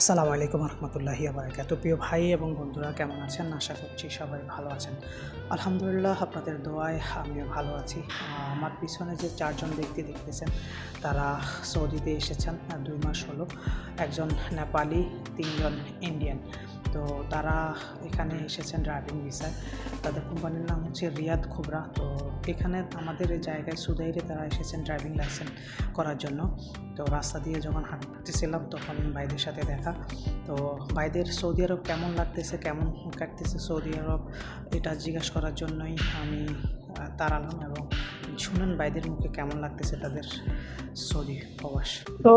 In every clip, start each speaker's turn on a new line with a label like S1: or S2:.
S1: আসসালামু আলাইকুম রহমতুল্লাহি আবরাকাত প্রিয় ভাই এবং বন্ধুরা, কেমন আছেন? আশা করছি সবাই ভালো আছেন। আলহামদুলিল্লাহ, আপনাদের দোয়ায় আমিও ভালো আছি। আমার পিছনে যে চারজন ব্যক্তি দেখতেছেন, তারা সৌদিতে এসেছেন দুই মাস হলো। একজন নেপালি, তিনজন ইন্ডিয়ান। তো তারা এখানে এসেছেন ড্রাইভিং ভিসায়। তাদের কোম্পানির নাম হচ্ছে রিয়াদ খুবরা। তো এখানে আমাদের এই জায়গায় সুদাইরে তারা এসেছেন ড্রাইভিং লাইসেন্স করার জন্য। তো রাস্তা দিয়ে যখন হাঁটতেছিলাম, তখন ভাইদের সাথে দেখা তো ভাইদের সৌদি আরব কেমন লাগতেছে কেমন কাটতেছে সৌদি আরব এটা জিজ্ঞাসা করার জন্যই আমি আহ, তাড়ালাম এবং শুনেন ভাইদের মুখে কেমন লাগতেছে তাদের সৌদি প্রবাস
S2: तो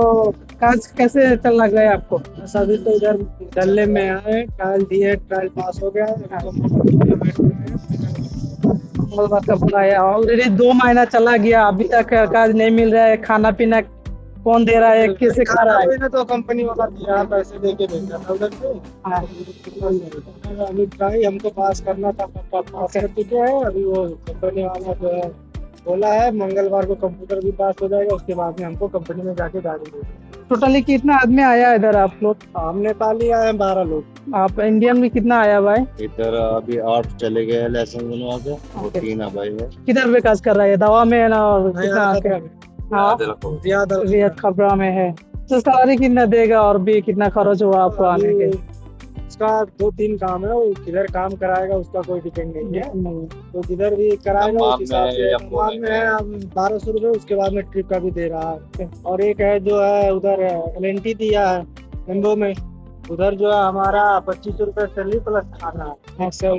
S2: काज कैसे चल लग रहा है आपको अभी तो इधर डल्ले में आए ट्रायल दिए ट्रायल पास हो गया मंगलवार का बुला है ऑलरेडी दो महीना चला गया अभी तक काज नहीं मिल रहा है खाना पीना कौन दे रहा है? कैसे खा रहा है?
S3: तो कंपनी वाला दिया पैसे दे के भेजा था उधर से।
S2: हाँ,
S3: अभी ट्राई हमको पास करना था पास कर चुके हैं। अभी वो कंपनी वाला जो है बोला है मंगलवार को कंप्यूटर भी पास हो जाएगा उसके बाद में हमको कंपनी में जाके गाड़ी देंगे।
S2: टोटली कितना आदमी आया इधर आप लोग?
S3: हम नेपाली आए हैं बारह लोग।
S2: आप इंडियन में कितना आया भाई?
S4: इधर अभी आठ चले गए लाइसेंस बनवा के। वो तीन अभाई है
S2: किधर पे काज कर रहा है? दवा में है ना और कितना
S3: रियाद
S2: रियाद खबरा में है। तो सारी कितना देगा और भी कितना खर्च हुआ आपको आने के?
S3: उसका दो तीन काम है वो किधर काम कराएगा उसका कोई डिपेंड नहीं है। तो जिधर भी कराएगा
S4: में
S3: है। बारह सौ रुपये उसके बाद में ट्रिप का भी दे रहा है। और एक है जो है उधर एलएनटी दिया है एम्बो में। उधर जो है हमारा पच्चीस सौ रुपये सैलरी प्लस खाना। है
S2: अच्छा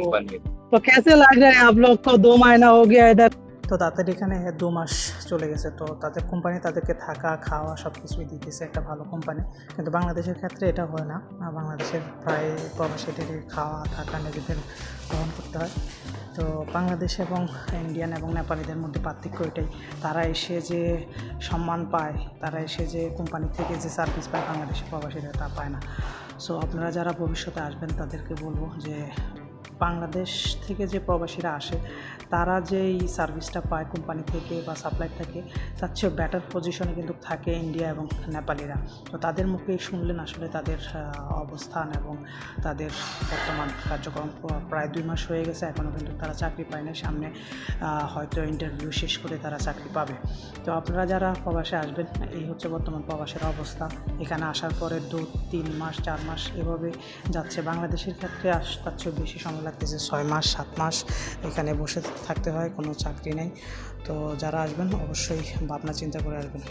S2: तो कैसे लग रहा है आप लोग को? दो महीना हो गया इधर।
S1: তো তাদের এখানে দু মাস চলে গেছে, তো তাদের কোম্পানি তাদেরকে থাকা, খাওয়া সব কিছুই দিতেছে একটা ভালো কোম্পানি কিন্তু বাংলাদেশের ক্ষেত্রে এটা হয় না। বাংলাদেশের প্রায় প্রবাসীদেরই খাওয়া, থাকা নিজেদের গ্রহণ করতে হয়। তো বাংলাদেশ এবং ইন্ডিয়ান এবং নেপালিদের মধ্যে পার্থক্য এটাই। তারা এসে যে সম্মান পায়, তারা এসে যে কোম্পানি থেকে যে সার্ভিস পায় বাংলাদেশের প্রবাসীরা তা পায় না। সো আপনারা যারা ভবিষ্যতে আসবেন তাদেরকে বলব যে বাংলাদেশ থেকে যে প্রবাসীরা আসে, তারা যে এই সার্ভিসটা পায় কোম্পানি থেকে বা সাপ্লাই থেকে, তার চেয়ে ব্যাটার পজিশনে কিন্তু থাকে ইন্ডিয়া এবং নেপালিরা। তো তাদের মুখে শুনলেন আসলে তাদের অবস্থান এবং তাদের বর্তমান কার্যক্রম। প্রায় দুই মাস হয়ে গেছে এখনও কিন্তু তারা চাকরি পায় না সামনে হয়তো ইন্টারভিউ শেষ করে তারা চাকরি পাবে। তো আপনারা যারা প্রবাসে আসবেন, এই হচ্ছে বর্তমান প্রবাসের অবস্থা। এখানে আসার পরে দু, তিন মাস, চার মাস এভাবে যাচ্ছে। বাংলাদেশের ক্ষেত্রে আস, তার চেয়ে বেশি সময় লাগতেছে ছয় মাস, সাত মাস এখানে বসে থাকতে হয়, কোনো চাকরি নেই। তো যারা আসবেন, অবশ্যই ভাবনা চিন্তা করে আসবেন।